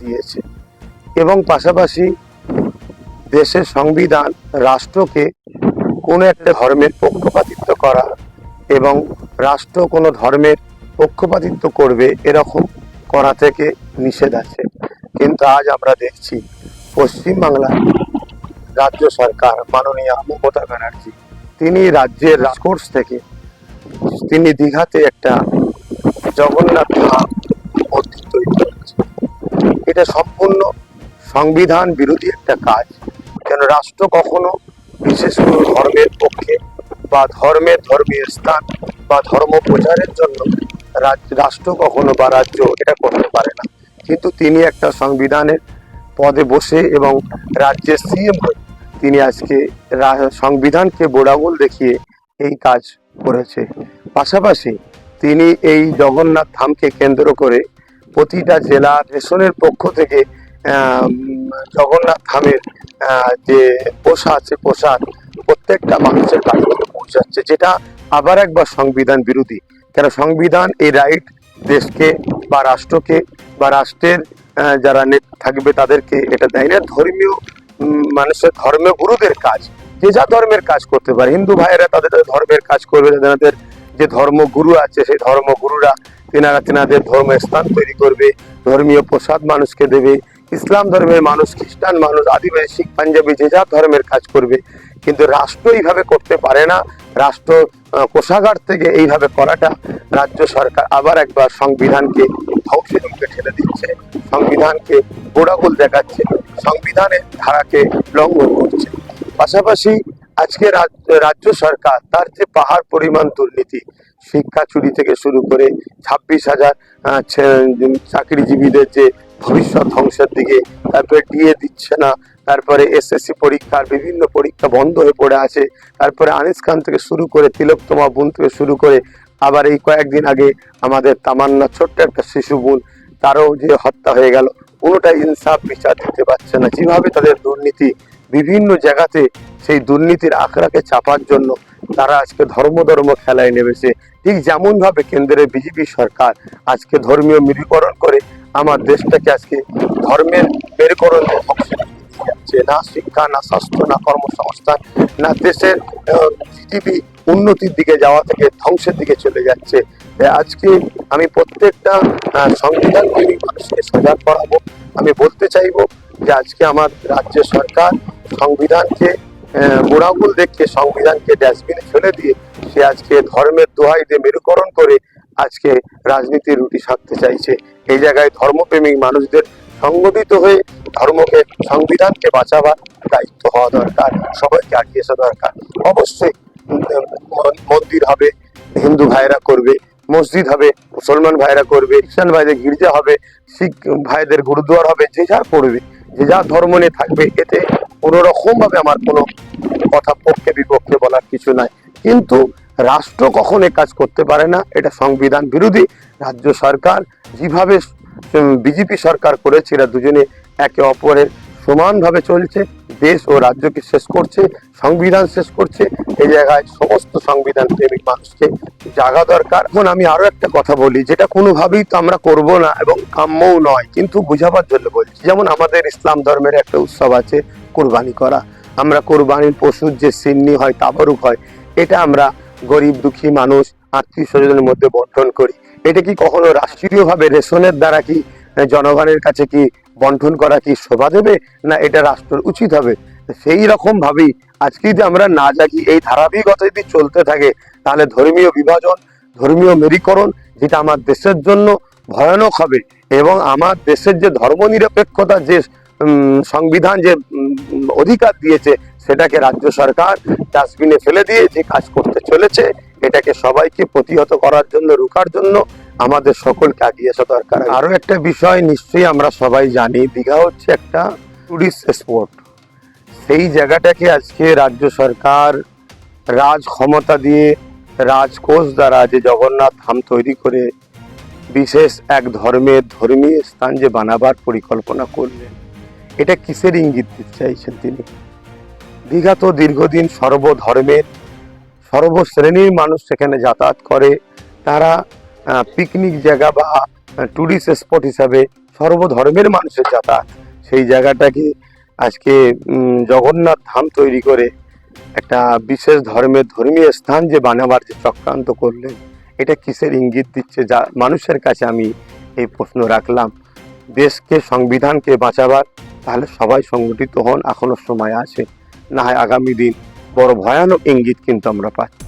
দিয়েছে। এবং পাশাপাশি দেশের সংবিধান রাষ্ট্রকে কোনো একটা ধর্মের পক্ষপাতিত্ব করা এবং রাষ্ট্র কোনো ধর্মের পক্ষপাতিত্ব করবে এরকম করা থেকে নিষেধ আছে। কিন্তু আজ আমরা দেখছি পশ্চিমবাংলার রাজ্য সরকার মাননীয় মমতা ব্যানার্জি, তিনি রাজ্যের রাজকোর্স থেকে তিনি দীঘাতে একটা জগন্নাথ ধাম এটা সম্পূর্ণ সংবিধান বিরোধী একটা কাজ। কেন রাষ্ট্র কখনো বিশেষ কোনো ধর্মের পক্ষে বা ধর্মের ধর্মীয় স্থান বা ধর্ম প্রচারের জন্য রাষ্ট্র কখনো বা রাজ্য এটা করতে পারে না। কিন্তু তিনি একটা সংবিধানের পদে বসে এবং রাজ্যের সিএম হয়ে তিনি আজকে সংবিধানকে বোড়াগুল দেখিয়ে এই কাজ করেছে। পাশাপাশি তিনি এই জগন্নাথ ধামকে কেন্দ্র করে প্রতিটা জেলা রেশনের পক্ষ থেকে জগন্নাথ ধামের যে পোশাক আছে পোশাক প্রত্যেকটা মানুষের বাড়ি থেকে পৌঁছাচ্ছে, যেটা আবার একবার সংবিধান বিরোধী। কেন সংবিধান এই রাইট দেশকে বা রাষ্ট্রকে বা রাষ্ট্রের যারা থাকবে তাদেরকে এটা দেয় না। ধর্মীয় মানুষের ধর্মীয় গুরুদের কাজ, যে যা ধর্মের কাজ করতে পারে। হিন্দু ভাইয়েরা তাদের ধর্মের কাজ করবে তাদের যে ধর্মগুরু আছে, সেই ধর্মগুরুরা তেনারা তেনাদের ধর্ম স্থান তৈরি করবে, ধর্মীয় প্রসাদ মানুষকে দেবে, ইসলাম ধর্মের মানুষ, খ্রিস্টান মানুষ, আদিবাসী শিখ পাঞ্জাবি, যে যা ধর্মের কাজ করবে। কিন্তু রাষ্ট্র এইভাবে করতে পারে না। রাষ্ট্র কোষাগার থেকে এইভাবে করাটা রাজ্য সরকার আবার একবার সংবিধানকে ধ্বংসের মুখে ঠেলে দিচ্ছে। সংবিধানকে গোড়াগুল দেখাচ্ছে, সংবিধানের ধারাকে লঙ্ঘন করছে। পাশাপাশি আজকে রাজ- রাজ্য সরকার তার যে পাহাড় পরিমাণ দুর্নীতি, শিক্ষা চুরি থেকে শুরু করে ছাব্বিশ হাজার চাকরিজীবীদের যে ভবিষ্যৎ ধ্বংসের দিকে তারপরে ডিএ দিচ্ছে না, তারপরে এসএসসি পরীক্ষার বিভিন্ন পরীক্ষা বন্ধ হয়ে পড়ে আছে, তারপরে আনিস খান থেকে শুরু করে তিলোত্তমা বোন থেকে শুরু করে আবার এই কয়েকদিন আগে আমাদের তামান্না ছোট্ট একটা শিশু বোন, তারও যে হত্যা হয়ে গেল কোনোটাই ইনসাফ বিচার দিতে পারছে না। যেভাবে তাদের দুর্নীতি বিভিন্ন জায়গাতে সেই দুর্নীতির আখড়াকে চাপার জন্য তারা আজকে ধর্ম ধর্ম খেলায় নেমেছে। ঠিক যেমন ভাবে কেন্দ্রের বিজেপি সরকার আজকে ধর্মীয় মেরুকরণ করে আমার দেশটাকে আজকে ধর্মের নিয়ে যাচ্ছে না শিক্ষা, না স্বাস্থ্য, না কর্মসংস্থান, না দেশের জিডিপি উন্নতির দিকে যাওয়া থেকে ধ্বংসের দিকে চলে যাচ্ছে। আজকে আমি প্রত্যেকটা সংবিধান মানুষকে সজাগ করাবো। আমি বলতে চাইব যে আজকে আমার রাজ্য সরকার সংবিধানকে গোড়াগুল দেখে সংবিধানকে ডাস্টবিনে ফেলে দিয়ে সে আজকে ধর্মের দোহাই দিয়ে মেরুকরণ করে আজকে রাজনীতির রুটি সাধতে চাইছে। এই জায়গায় ধর্মপ্রেমিক মানুষদের সংগঠিত হয়ে ধর্মকে, সংবিধানকে বাঁচাবার দায়িত্ব হওয়া দরকার, সবাইকে আগিয়ে আসা দরকার। অবশ্যই মন্দির হবে, হিন্দু ভাইরা করবে, মসজিদ হবে, মুসলমান ভাইরা করবে, খ্রিস্টান ভাইদের গির্জা হবে, শিখ ভাইদের গুরুদুয়ার হবে, যে যার করবে। যে যা ধর্ম নিয়ে থাকবে, এতে কোনো রকম ভাবে আমার কোনো কথা পক্ষে, বিপক্ষে বলার কিছু নাই। কিন্তু রাষ্ট্র কখন কাজ করতে পারে না। এটা সংবিধান বিরোধী। রাজ্য সরকার যেভাবে বিজেপি সরকার করেছে, এরা দুজনে একে অপরের সমানভাবে চলছে। দেশ ও রাজ্যকে শেষ করছে, সংবিধান শেষ করছে এই জায়গায় সমস্ত সংবিধান প্রেমিক মানুষকে জাগা দরকার। এখন আমি আরও একটা কথা বলি, যেটা কোনোভাবেই তো আমরা করব না এবং কাম্যও নয়, কিন্তু বুঝাবার জন্য বলছি। যেমন আমাদের ইসলাম ধর্মের একটা উৎসব আছে, কোরবানি করা। আমরা কোরবানির পশুর যে সিন্নি হয়, তাবারুক হয়, এটা আমরা গরিব, দুঃখী মানুষ, আত্মীয় স্বজনের মধ্যে বন্টন করি। এটা কি কখনো রাষ্ট্রীয়ভাবে রেশনের দ্বারা কি, জনগণের কাছে কি বন্টন করা কি শোভা দেবে না এটা রাষ্ট্রের উচিত হবে? সেই রকম ভাবেই আজকে যদি আমরা না জাগি, এই ধারাবাহিকতা যদি চলতে থাকে, তাহলে ধর্মীয় বিভাজন, ধর্মীয় মেরীকরণ যেটা আমার দেশের জন্য ভয়ানক হবে এবং আমার দেশের যে ধর্মনিরপেক্ষতা, যে সংবিধান যে অধিকার দিয়েছে, সেটাকে রাজ্য সরকার ডাস্টবিনে ফেলে দিয়ে যে কাজ করতে চলেছে, এটাকে সবাইকে প্রতিহত করার জন্য রুখার জন্য আমাদের সকলকে আগিয়ে আসা দরকার। আরও একটা বিষয় নিশ্চয়ই আমরা সবাই জানি, দীঘা হচ্ছে একটা টুরিস্ট স্পট সেই জায়গাটাকে আজকে রাজ্য সরকার রাজ ক্ষমতা দিয়ে রাজকোষ দ্বারা যে জগন্নাথ ধাম তৈরি করে বিশেষ এক ধর্মের ধর্মীয় স্থান যে বানাবার পরিকল্পনা করলেন, এটা কিসের ইঙ্গিত দিতে চাইছেন তিনি দীঘা তো দীর্ঘদিন সর্বধর্মের, সর্বশ্রেণীর মানুষ সেখানে যাতায়াত করে। তারা পিকনিক জায়গা বা টুরিস্ট স্পট হিসাবে সর্বধর্মের মানুষের যাতায়াত। সেই জায়গাটাকে আজকে জগন্নাথ ধাম তৈরি করে একটা বিশেষ ধর্মের ধর্মীয় স্থান যে বানাবার যে চক্রান্ত করলেন, এটা কিসের ইঙ্গিত দিচ্ছে যা মানুষের কাছে আমি এই প্রশ্ন রাখলাম। দেশকে, সংবিধানকে বাঁচাবার, তাহলে সবাই সংগঠিত হন, এখনও সময় আছে। না হয় আগামী দিন বড় ভয়ানক ইঙ্গিত কিন্তু আমরা পাচ্ছি।